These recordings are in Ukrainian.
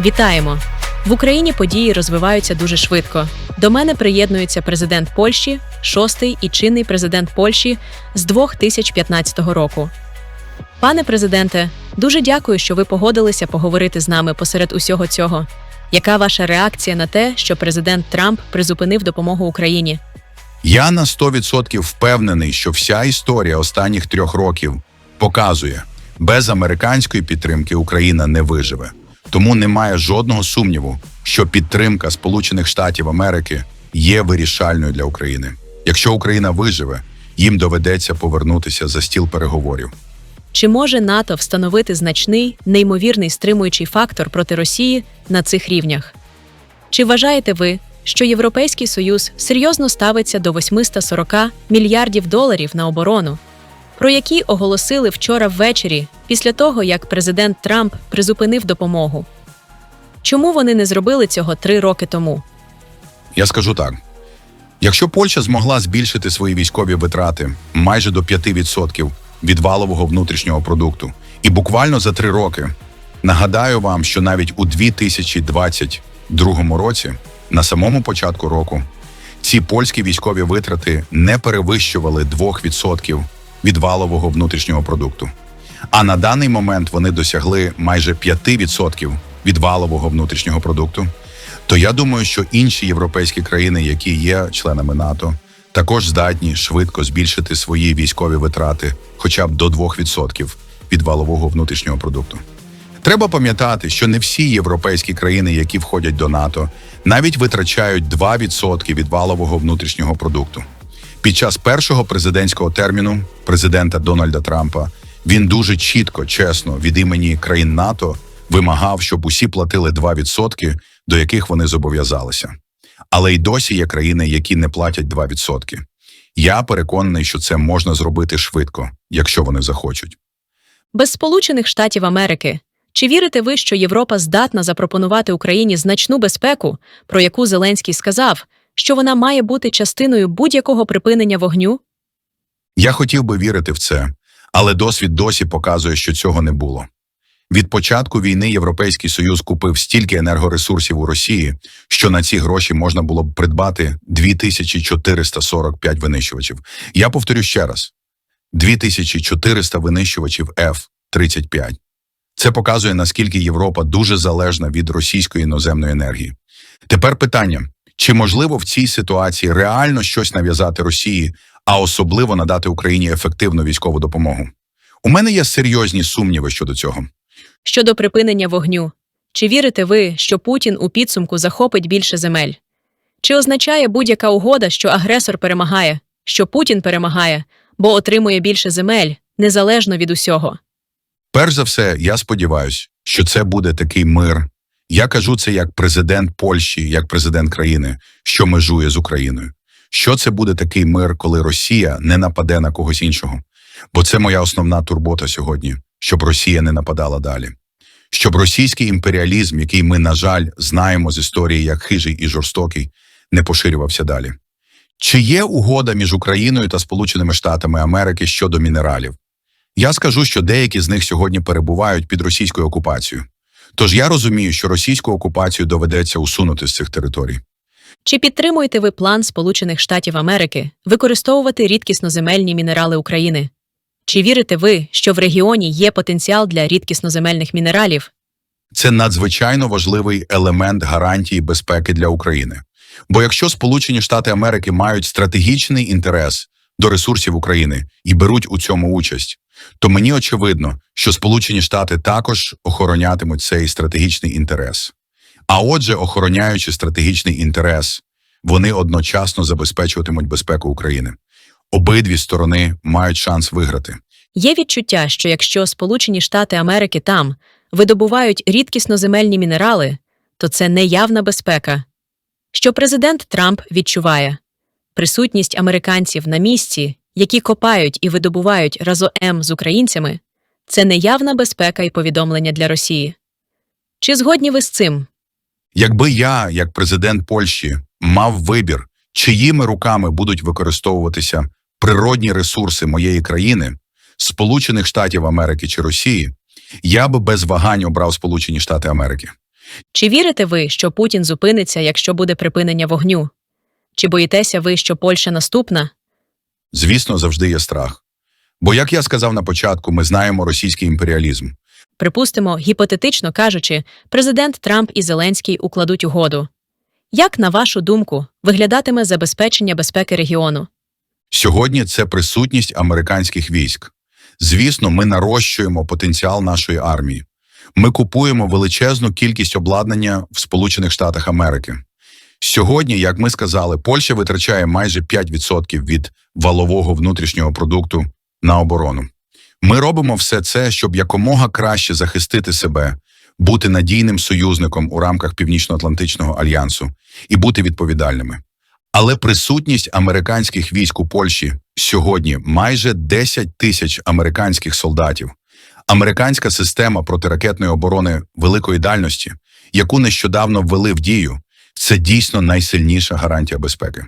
Вітаємо! В Україні події розвиваються дуже швидко. До мене приєднується президент Польщі, шостий і чинний президент Польщі з 2015 року. Пане президенте, дуже дякую, що ви погодилися поговорити з нами посеред усього цього. Яка ваша реакція на те, що президент Трамп призупинив допомогу Україні? Я на 100% впевнений, що вся історія останніх трьох років показує, без американської підтримки Україна не виживе. Тому немає жодного сумніву, що підтримка Сполучених Штатів Америки є вирішальною для України. Якщо Україна виживе, їм доведеться повернутися за стіл переговорів. Чи може НАТО встановити значний, неймовірний стримуючий фактор проти Росії на цих рівнях? Чи вважаєте ви, що Європейський Союз серйозно ставиться до 840 мільярдів доларів на оборону, про які оголосили вчора ввечері після того, як президент Трамп призупинив допомогу? Чому вони не зробили цього три роки тому? Я скажу так: якщо Польща змогла збільшити свої військові витрати майже до 5% від валового внутрішнього продукту, і буквально за три роки, нагадаю вам, що навіть у 2022 році, на самому початку року, ці польські військові витрати не перевищували 2% від валового внутрішнього продукту. А на даний момент вони досягли майже 5% від валового внутрішнього продукту. То я думаю, що інші європейські країни, які є членами НАТО, також здатні швидко збільшити свої військові витрати хоча б до 2% від валового внутрішнього продукту. Треба пам'ятати, що не всі європейські країни, які входять до НАТО, навіть витрачають 2% від валового внутрішнього продукту. Під час першого президентського терміну президента Дональда Трампа він дуже чітко, чесно від імені країн НАТО вимагав, щоб усі платили 2%, до яких вони зобов'язалися. Але й досі є країни, які не платять 2%. Я переконаний, що це можна зробити швидко, якщо вони захочуть. Без Сполучених Штатів Америки. Чи вірите ви, що Європа здатна запропонувати Україні значну безпеку, про яку Зеленський сказав, що вона має бути частиною будь-якого припинення вогню? Я хотів би вірити в це, але досвід досі показує, що цього не було. Від початку війни Європейський Союз купив стільки енергоресурсів у Росії, що на ці гроші можна було б придбати 2445 винищувачів. Я повторю ще раз: 2400 винищувачів F-35. Це показує, наскільки Європа дуже залежна від російської іноземної енергії. Тепер питання: чи можливо в цій ситуації реально щось нав'язати Росії, а особливо надати Україні ефективну військову допомогу? У мене є серйозні сумніви щодо цього. Щодо припинення вогню, чи вірите ви, що Путін у підсумку захопить більше земель? Чи означає будь-яка угода, що агресор перемагає, що Путін перемагає, бо отримує більше земель, незалежно від усього? Перш за все, я сподіваюся, що це буде такий мир. Я кажу це як президент Польщі, як президент країни, що межує з Україною. Що це буде такий мир, коли Росія не нападе на когось іншого? Бо це моя основна турбота сьогодні, щоб Росія не нападала далі. Щоб російський імперіалізм, який ми, на жаль, знаємо з історії як хижий і жорстокий, не поширювався далі. Чи є угода між Україною та Сполученими Штатами Америки щодо мінералів? Я скажу, що деякі з них сьогодні перебувають під російською окупацією. Тож я розумію, що російську окупацію доведеться усунути з цих територій. Чи підтримуєте ви план Сполучених Штатів Америки використовувати рідкісноземельні мінерали України? Чи вірите ви, що в регіоні є потенціал для рідкісноземельних мінералів? Це надзвичайно важливий елемент гарантії безпеки для України. Бо якщо Сполучені Штати Америки мають стратегічний інтерес до ресурсів України і беруть у цьому участь, то мені очевидно, що Сполучені Штати також охоронятимуть цей стратегічний інтерес. А отже, охороняючи стратегічний інтерес, вони одночасно забезпечуватимуть безпеку України. Обидві сторони мають шанс виграти. Є відчуття, що якщо Сполучені Штати Америки там видобувають рідкісноземельні мінерали, то це неявна безпека. Що президент Трамп відчуває присутність американців на місці, які копають і видобувають разом з українцями, це неявна безпека і повідомлення для Росії. Чи згодні ви з цим? Якби я, як президент Польщі, мав вибір, чиїми руками будуть використовуватися природні ресурси моєї країни, Сполучених Штатів Америки чи Росії, я би без вагань обрав Сполучені Штати Америки. Чи вірите ви, що Путін зупиниться, якщо буде припинення вогню? Чи боїтеся ви, що Польща наступна? Звісно, завжди є страх. Бо, як я сказав на початку, ми знаємо російський імперіалізм. Припустимо, гіпотетично кажучи, президент Трамп і Зеленський укладуть угоду. Як, на вашу думку, виглядатиме забезпечення безпеки регіону? Сьогодні це присутність американських військ. Звісно, ми нарощуємо потенціал нашої армії. Ми купуємо величезну кількість обладнання в Сполучених Штатах Америки. Сьогодні, як ми сказали, Польща витрачає майже 5% від валового внутрішнього продукту на оборону. Ми робимо все це, щоб якомога краще захистити себе, бути надійним союзником у рамках Північно-Атлантичного альянсу і бути відповідальними. Але присутність американських військ у Польщі сьогодні майже 10 тисяч американських солдатів. Американська система протиракетної оборони великої дальності, яку нещодавно ввели в дію, це дійсно найсильніша гарантія безпеки.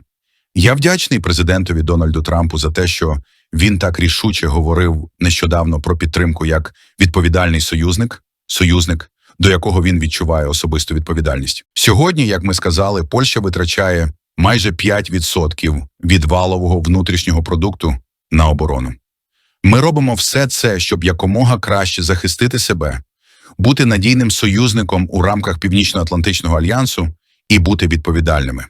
Я вдячний президентові Дональду Трампу за те, що він так рішуче говорив нещодавно про підтримку як відповідальний союзник, союзник, до якого він відчуває особисту відповідальність. Сьогодні, як ми сказали, Польща витрачає майже 5% від валового внутрішнього продукту на оборону. Ми робимо все це, щоб якомога краще захистити себе, бути надійним союзником у рамках Північно-Атлантичного альянсу і бути відповідальними.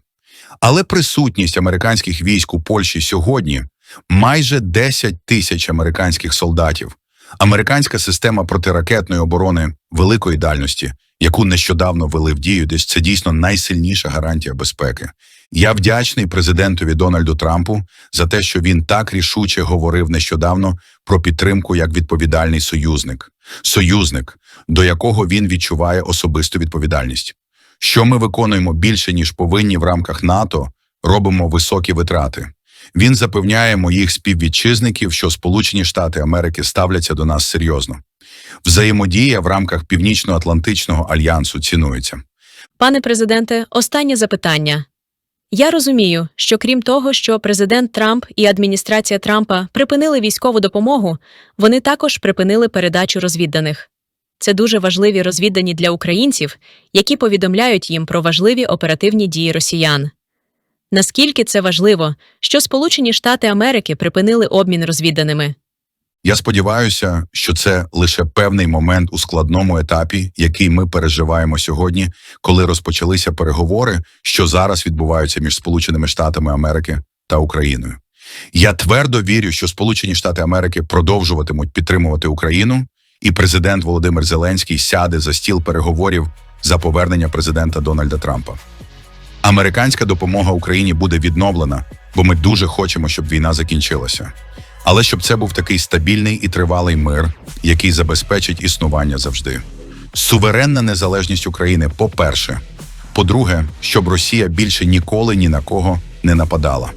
Але присутність американських військ у Польщі сьогодні майже 10 тисяч американських солдатів, американська система протиракетної оборони великої дальності, яку нещодавно ввели в дію, десь це дійсно найсильніша гарантія безпеки. Я вдячний президентові Дональду Трампу за те, що він так рішуче говорив нещодавно про підтримку як відповідальний союзник, союзник, до якого він відчуває особисту відповідальність. Що ми виконуємо більше ніж повинні в рамках НАТО, робимо високі витрати. Він запевняє моїх співвітчизників, що Сполучені Штати Америки ставляться до нас серйозно. Взаємодія в рамках Північно-Атлантичного альянсу цінується. Пане президенте, останнє запитання. Я розумію, що крім того, що президент Трамп і адміністрація Трампа припинили військову допомогу, вони також припинили передачу розвідданих. Це дуже важливі розвіддані для українців, які повідомляють їм про важливі оперативні дії росіян. Наскільки це важливо, що Сполучені Штати Америки припинили обмін розвідданими? Я сподіваюся, що це лише певний момент у складному етапі, який ми переживаємо сьогодні, коли розпочалися переговори, що зараз відбуваються між Сполученими Штатами Америки та Україною. Я твердо вірю, що Сполучені Штати Америки продовжуватимуть підтримувати Україну, і президент Володимир Зеленський сяде за стіл переговорів за повернення президента Дональда Трампа. Американська допомога Україні буде відновлена, бо ми дуже хочемо, щоб війна закінчилася. Але щоб це був такий стабільний і тривалий мир, який забезпечить існування завжди. Суверенна незалежність України, по-перше. По-друге, щоб Росія більше ніколи ні на кого не нападала.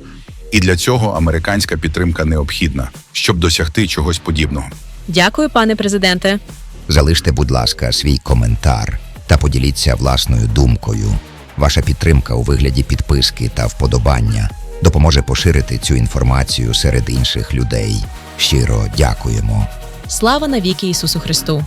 І для цього американська підтримка необхідна, щоб досягти чогось подібного. Дякую, пане президенте. Залиште, будь ласка, свій коментар та поділіться власною думкою. Ваша підтримка у вигляді підписки та вподобання допоможе поширити цю інформацію серед інших людей. Щиро дякуємо. Слава навіки Ісусу Христу!